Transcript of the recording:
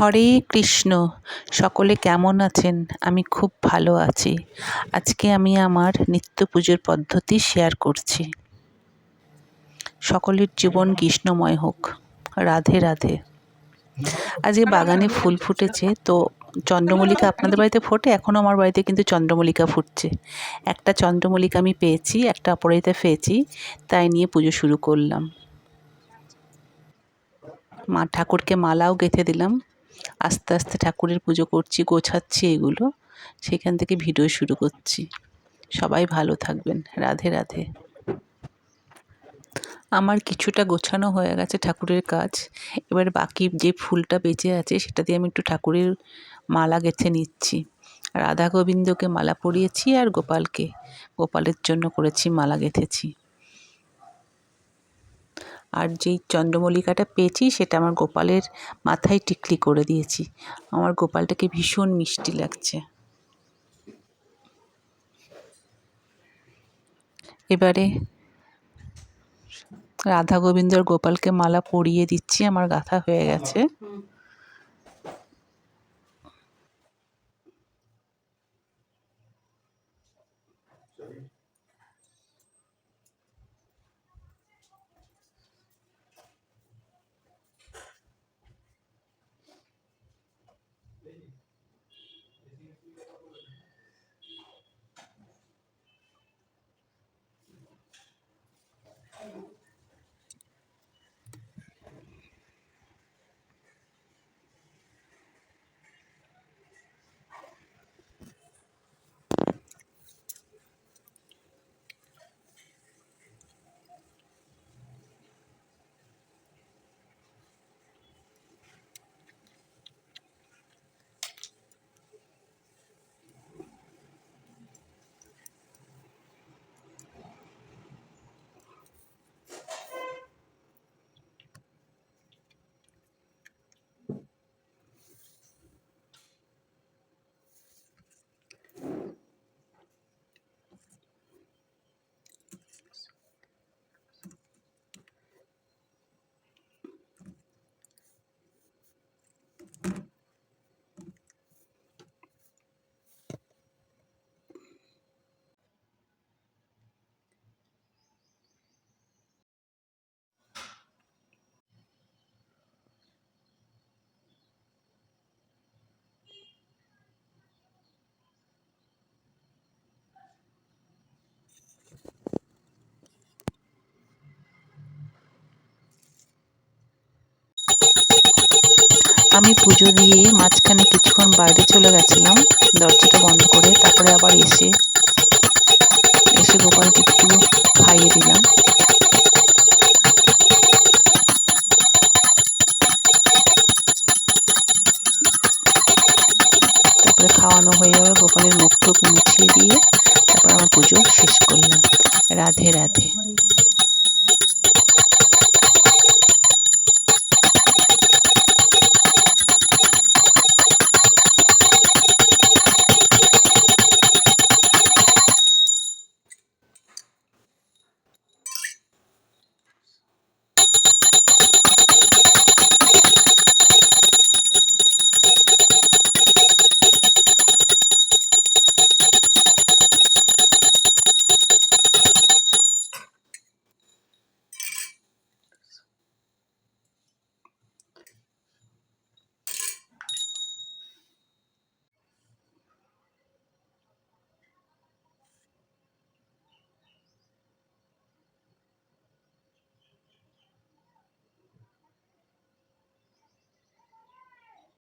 হরে কৃষ্ণ, সকলে কেমন আছেন? আমি খুব ভালো আছি। আজকে আমি আমার নিত্য পুজোর পদ্ধতি শেয়ার করছি। সকলের জীবন কৃষ্ণময় হোক। রাধে রাধে। আজকে বাগানে ফুল ফুটেছে, তো চন্দ্রমল্লিকা আপনাদের বাড়িতে ফোটে? এখনও আমার বাড়িতে কিন্তু চন্দ্রমল্লিকা ফুটছে। একটা চন্দ্রমল্লিকা আমি পেয়েছি, একটা অপরাজিতা পেয়েছি, তাই নিয়ে পুজো শুরু করলাম। মা ঠাকুরকে মালাও গেঁথে দিলাম। আস্তে আস্তে ঠাকুরের পুজো করছি, গোছাচ্ছি এগুলো। সেখান থেকে ভিডিও শুরু করছি। সবাই ভালো থাকবেন। রাধে রাধে। আমার কিছুটা গোছানো হয়ে গেছে ঠাকুরের কাজ। এবার বাকি যে ফুলটা বেঁচে আছে, সেটা দিয়ে আমি একটু ঠাকুরের মালা গেঁথে নিচ্ছি। রাধা গোবিন্দকে মালা পরিয়েছি আর গোপালকে। গোপালের জন্য করেছি, মালা গেঁথেছি। আর যেই চন্দ্রমল্লিকাটা পেয়েছি সেটা আমার গোপালের মাথায় টিকলি করে দিয়েছি। আমার গোপালটাকে ভীষণ মিষ্টি লাগছে। এবারে রাধা গোবিন্দর গোপালকে মালা পরিয়ে দিচ্ছি, আমার গাথা হয়ে গেছে। Then আমি পুজো দিয়ে মাঝখানে কিছুক্ষণ বাইরে চলে গেছিলাম, দরজাটা বন্ধ করে তারপরে আবার এসে এসে গোপালকে একটু খাইয়ে দিলাম। তারপরে খাওয়ানো হয়ে যাবে গোপালের মুখ টুক মুছিয়ে দিয়ে তারপর আমার পুজো শেষ করলাম। রাধে রাধে।